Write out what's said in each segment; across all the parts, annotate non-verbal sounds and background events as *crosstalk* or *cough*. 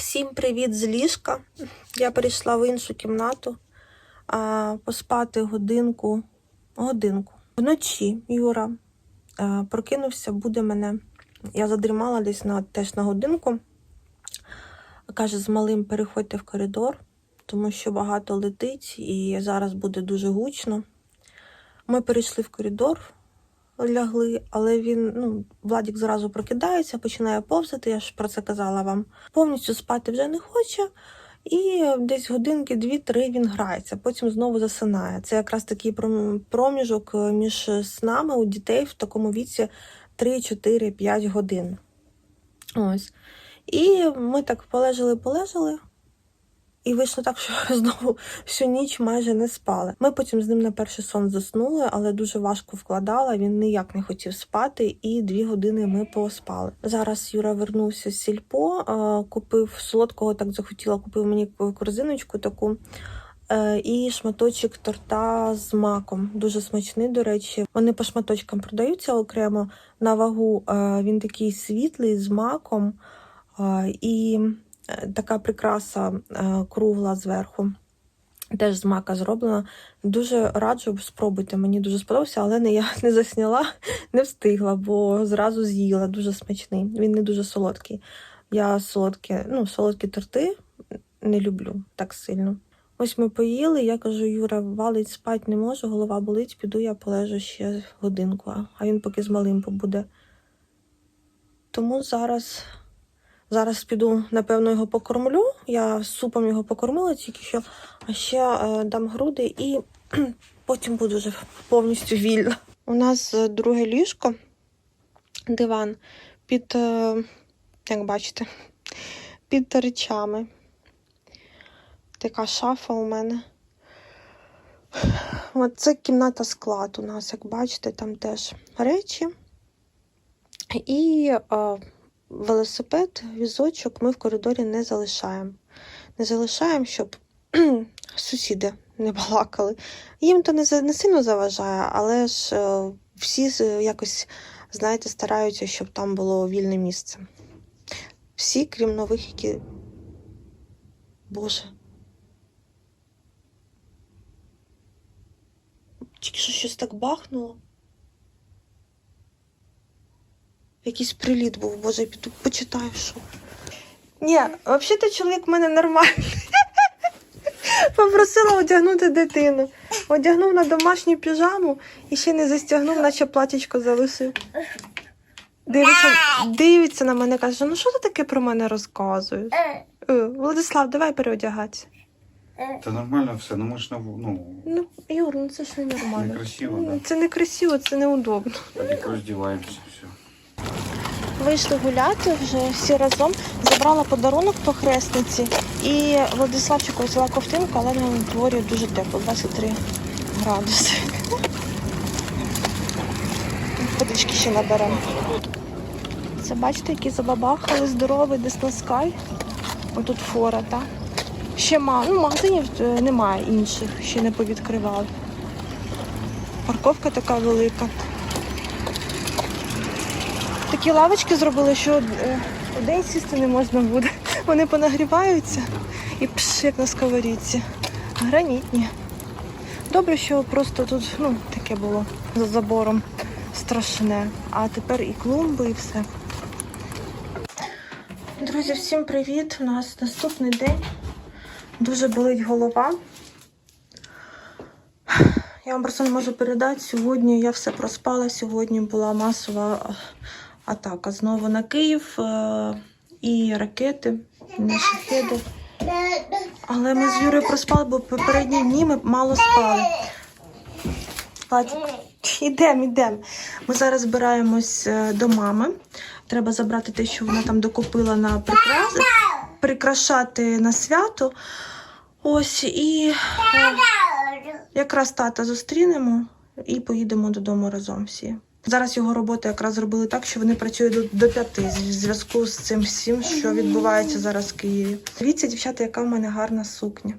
Всім привіт з ліжка. Я перейшла в іншу кімнату а, поспати годинку. Годинку. Вночі Юра а, прокинувся, буде мене. Я задрімала десь на, теж на годинку. Каже, з малим переходьте в коридор, тому що багато летить і зараз буде дуже гучно. Ми перейшли в коридор, лягли, але він, ну, Владік зразу прокидається, починає повзати, я ж про це казала вам. Повністю спати вже не хоче. І десь годинки дві-три він грається, потім знову засинає. Це якраз такий проміжок між снами у дітей в такому віці 3-4-5 годин. Ось. І ми так полежали, полежали. І вийшло так, що *laughs* знову всю ніч майже не спали. Ми потім з ним на перший сон заснули, але дуже важко вкладала. Він ніяк не хотів спати, і дві години ми поспали. Зараз Юра вернувся з сільпо, купив солодкого, так захотіла, купив мені корзиночку таку. е, І шматочок торта з маком. Дуже смачний, до речі. Вони по шматочкам продаються окремо на вагу. е, Він такий світлий з маком. е, І така прикраса е, кругла зверху. Теж з мака зроблена. Дуже раджу, спробуйте. Мені дуже сподобався, але не я *laughs* не засняла, не встигла, бо зразу з'їла. Дуже смачний. Він не дуже солодкий. Я солодкі, ну, солодкі торти не люблю так сильно. Ось ми поїли. Я кажу, Юра, валить спать не можу, голова болить, піду я полежу ще годинку, а він поки з малим побуде. Тому зараз Зараз піду, напевно, його покормлю. Я супом його покормила тільки що, а ще е, дам груди і *clears throat* потім буду вже повністю вільна. У нас е, друге ліжко, диван під, е, як бачите, під речами. Така шафа у мене. Це кімната склад у нас, як бачите, там теж речі. І е, велосипед, візочок ми в коридорі не залишаємо. Не залишаємо, щоб *clears throat* сусіди не балакали. Їм то не, не сильно заважає, але ж е, всі якось, знаєте, стараються, щоб там було вільне місце. Всі, крім нових, які. Боже. Тільки що щось так бахнуло. Якийсь приліт був, боже, я піду почитаю, що. Ні, взагалі чоловік в мене нормальний. *laughs* Попросила одягнути дитину. Одягнув на домашню піжаму і ще не застягнув, наче платічко залишив. Дивиться, дивиться на мене, каже, ну що ти таке про мене розказуєш? Е, Владислав, давай переодягатися. Та нормально все, ну ми ж на ну, Ну, Юр, ну це ж не нормально. некрасиво, да. Це не красиво, це неудобно. Тоді роздіваємося, все. Вийшли гуляти вже всі разом. Забрала подарунок по хресниці. І Владиславчику взяла ковтинку, але на дворі дуже тепло, 23 градуси. Водички ще наберемо. Це бачите, які забабахали здоровий Десноскай. Отут фора, так? Ще ма... ну, магазинів е, немає інших, ще не повідкривали. Парковка така велика. Такі лавочки зробили, що е, у день сісти не можна буде. Вони понагріваються і пш, як на сковорідці. Гранітні. Добре, що просто тут ну, таке було за забором страшне. А тепер і клумби, і все. Друзі, всім привіт! У нас наступний день. Дуже болить голова. Я вам просто не можу передати. Сьогодні я все проспала. Сьогодні була масова атака знову на Київ е, і ракети, і шахеди. Але ми з Юрою проспали, бо попередні дні ми мало спали. Ідемо, ідемо. Ми зараз збираємось е, до мами. Треба забрати те, що вона там докупила на прикрас... прикрашати на свято. Ось і е, якраз тата зустрінемо і поїдемо додому разом всі. Зараз його робота якраз зробили так, що вони працюють до, до п'яти в зв'язку з цим всім, що відбувається зараз в Києві. Дивіться, дівчата, яка в мене гарна сукня.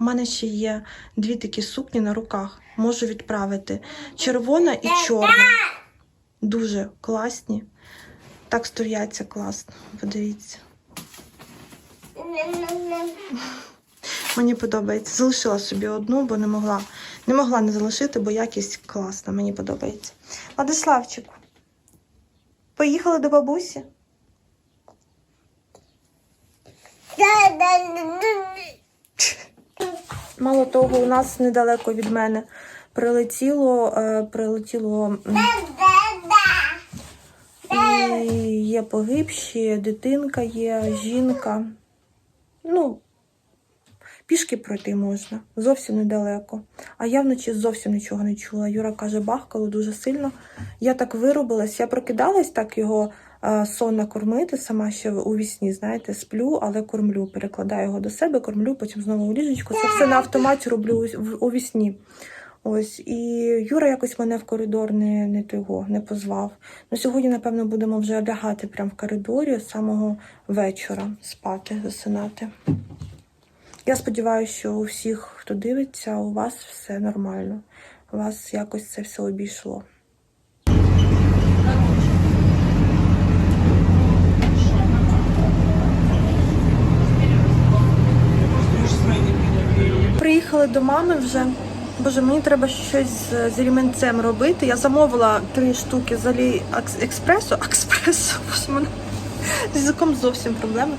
У мене ще є дві такі сукні на руках. Можу відправити. Червона і чорна. Дуже класні. Так стояться класно. Подивіться. Мені подобається. Залишила собі одну, бо не могла. Не могла не залишити, бо якість класна, мені подобається. Владиславчику, поїхали до бабусі? Мало того, у нас недалеко від мене прилетіло, е, прилетіло і є погибші, дитинка є, жінка. Ну, пішки пройти можна, зовсім недалеко. А я вночі зовсім нічого не чула. Юра каже, бахкало дуже сильно. Я так виробилась, я прокидалась так його е, сон накормити, сама ще у вісні, знаєте, сплю, але кормлю. Перекладаю його до себе, кормлю, потім знову у ліжечку. Це все на автоматі роблю у вісні. Ось, і Юра якось мене в коридор не, не того, не позвав. Ну, сьогодні, напевно, будемо вже лягати прямо в коридорі з самого вечора, спати, засинати. Я сподіваюся, що у всіх, хто дивиться, у вас все нормально. У вас якось це все обійшло. Приїхали до мами вже. Боже, мені треба щось з, ріменцем робити. Я замовила три штуки з Алі Акс- експресу. *laughs* Експресу, боже, мене з язиком зовсім проблеми.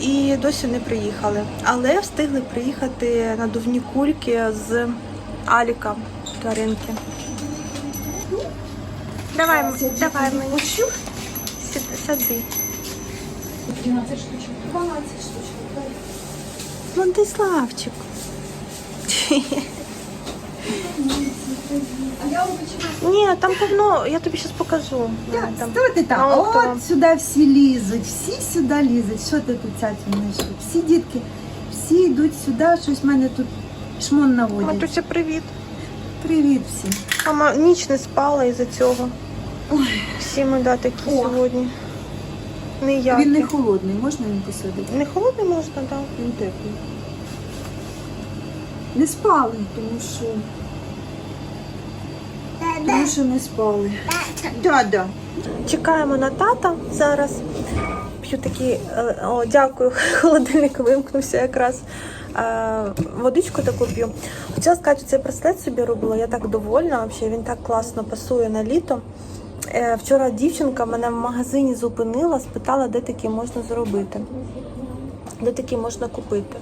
І досі не приїхали. Але встигли приїхати надувні кульки з Аліка тваринки. Давай, давай мені. Сюди. 12 штучок. 12 штучок. Владиславчик. Ні, там повно, я тобі зараз покажу. Там. Що ти там? Ну? От сюди всі лізуть, всі сюди лізуть. Що ти тут цяцю знайшов? Всі дітки, всі йдуть сюди, щось в мене тут шмон наводять. Матуся, привіт. Привіт всім. Мама ніч не спала із-за цього. Всі ми да, такі О. сьогодні. Ніякі. Він не холодний, можна він посадити? Не холодний можна, так. Да. Він теплий. Не спали, тому що. Тому що не спали. Да, да. Чекаємо на тата зараз. П'ю такі, е, о, дякую, *laughs* холодильник вимкнувся якраз. Е, Водичку таку п'ю. Хотіла сказати, цей браслет собі робила. Я так довольна. Взагалі, він так класно пасує на літо. Е, Вчора дівчинка мене в магазині зупинила, спитала, де такі можна зробити, де такі можна купити.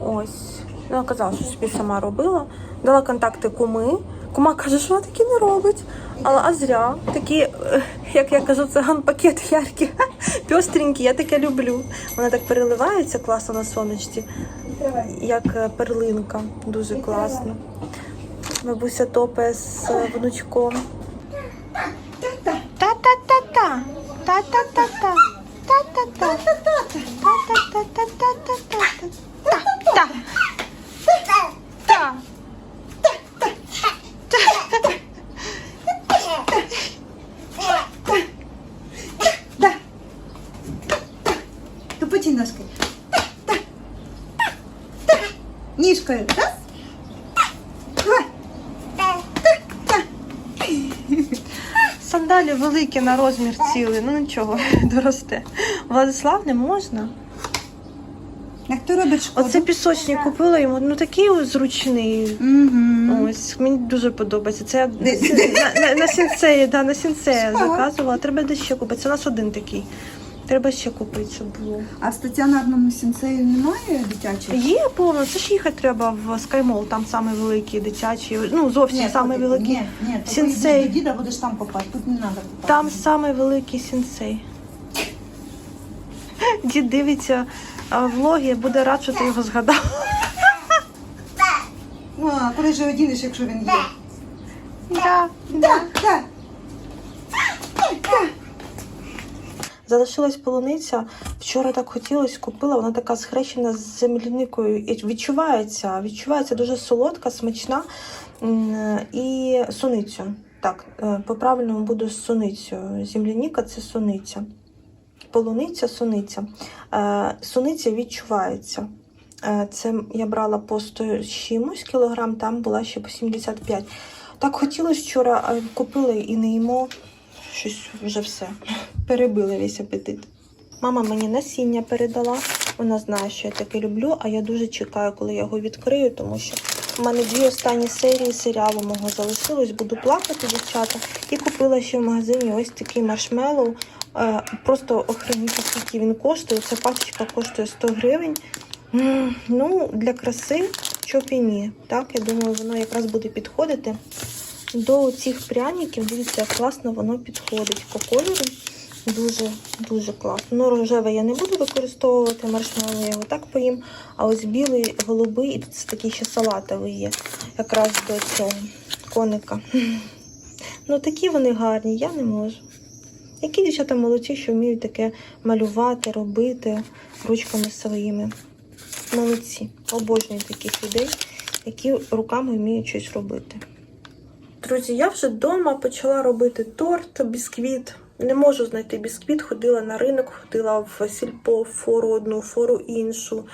Ось. Ну, казала, що собі сама робила. Дала контакти куми. Кума каже, що вона такі не робить. Але а зря. Такі, е, як я кажу, циган пакет яркі, *laughs* пестренькі, я таке люблю. Вона так переливається класно на сонечці, як е, перлинка. Дуже класно. Бабуся топає з е, внучком. Та-та-та-та. Та-та-та-та. Та-та-та. Та-та-та-та-та-та-та. Та. Та. Тупоті ножкою. Так, так, так. Ніжкою. Раз. Два. Сандалі на розмір цілий, ну нічого, *laughs* доросте. Владислав не можна. Як ти робиш шкоду? Оце пісочник купила йому, ну такий ось зручний. Угу. Ось мені дуже подобається. Це я на, на, на сінцеї, да, на сінцеї заказувала. Треба де ще купити. Це у нас один такий. Треба ще купити, щоб було. А в стаціонарному сенсеї немає дитячого? Є повно, це ж їхати треба в Скаймол, там саме великий дитячий, ну зовсім саме великий. Ні, ні, Сенсей. До діда будеш там попасти, тут не треба попасти. Там саме великий сенсей. Дід дивиться влоги, буде рад, що ти його згадав. Ну, а коли ж одінеш, якщо він є? Да. Так, так. Залишилась полуниця. Вчора так хотілося, купила. Вона така схрещена з земляникою. І відчувається, відчувається дуже солодка, смачна. І суницю. Так, е, по-правильному буду з суницею. Земляніка це суниця. Полуниця, суниця. Е, Суниця відчувається. Е, Це я брала по 100 чимось кілограм, там була ще по 75. Так хотілося вчора, а купила і не їмо. Щось вже все. Перебили весь апетит. Мама мені насіння передала. Вона знає, що я таке люблю, а я дуже чекаю, коли я його відкрию, тому що в мене дві останні серії серіалу мого залишилось. Буду плакати, дівчата. І купила ще в магазині ось такий маршмеллоу. Е, Просто охреніть, скільки він коштує. Ця пачечка коштує 100 гривень. Ну, для краси чоп і ні. Так, я думаю, воно якраз буде підходити до цих пряників. Дивіться, як класно воно підходить по кольору. Дуже дуже класно. Ну, рожеве я не буду використовувати маршмеллоу, я його так поїм. А ось білий, голубий, і тут такий ще салатовий є, якраз до цього коника. *laughs* Ну, такі вони гарні, я не можу. Які дівчата молодці, що вміють таке малювати, робити ручками своїми. Молодці. Обожнюю таких людей, які руками вміють щось робити. Друзі, я вже вдома почала робити торт, бісквіт. Не можу знайти бісквіт. Ходила на ринок, ходила в сільпо, в фору одну, фору іншу.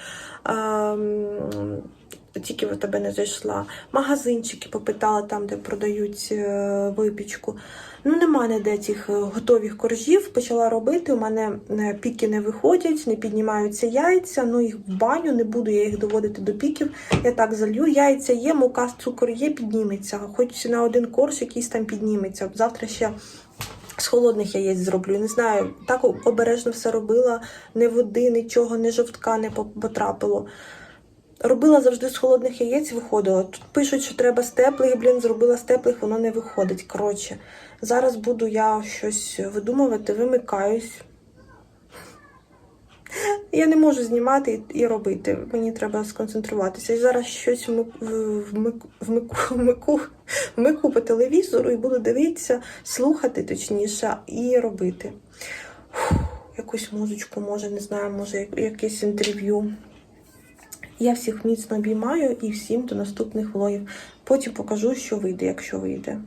Тільки в тебе не зайшла. Магазинчики попитала там, де продають е, випічку. Ну, нема ніде цих е, готових коржів. Почала робити. У мене е, піки не виходять, не піднімаються яйця. Ну, їх в баню, не буду я їх доводити до піків. Я так залью. Яйця є, мука, цукор є, підніметься. Хоч на один корж якийсь там підніметься. Завтра ще з холодних яєць зроблю. Не знаю, так обережно все робила, ні води, нічого, ні жовтка не потрапило. Робила завжди з холодних яєць, виходило. Тут пишуть, що треба з теплих, блін, зробила з теплих, воно не виходить. Коротше, зараз буду я щось видумувати, вимикаюсь. Я не можу знімати і, робити. Мені треба сконцентруватися. І зараз щось вмик- вмик- вмику, вмику, вмику по телевізору і буду дивитися, слухати точніше, і робити. Якусь музичку, може, не знаю, може, якесь інтерв'ю. Я всіх міцно обіймаю і всім до наступних влогів. Потім покажу, що вийде, якщо вийде.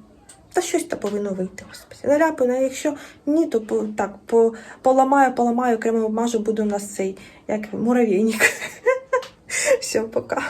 Та щось то повинно вийти, господи. а якщо ні, то по, так, по, поламаю, поламаю, окремо обмажу, буде у нас цей, як муравейник. *laughs* Все, пока.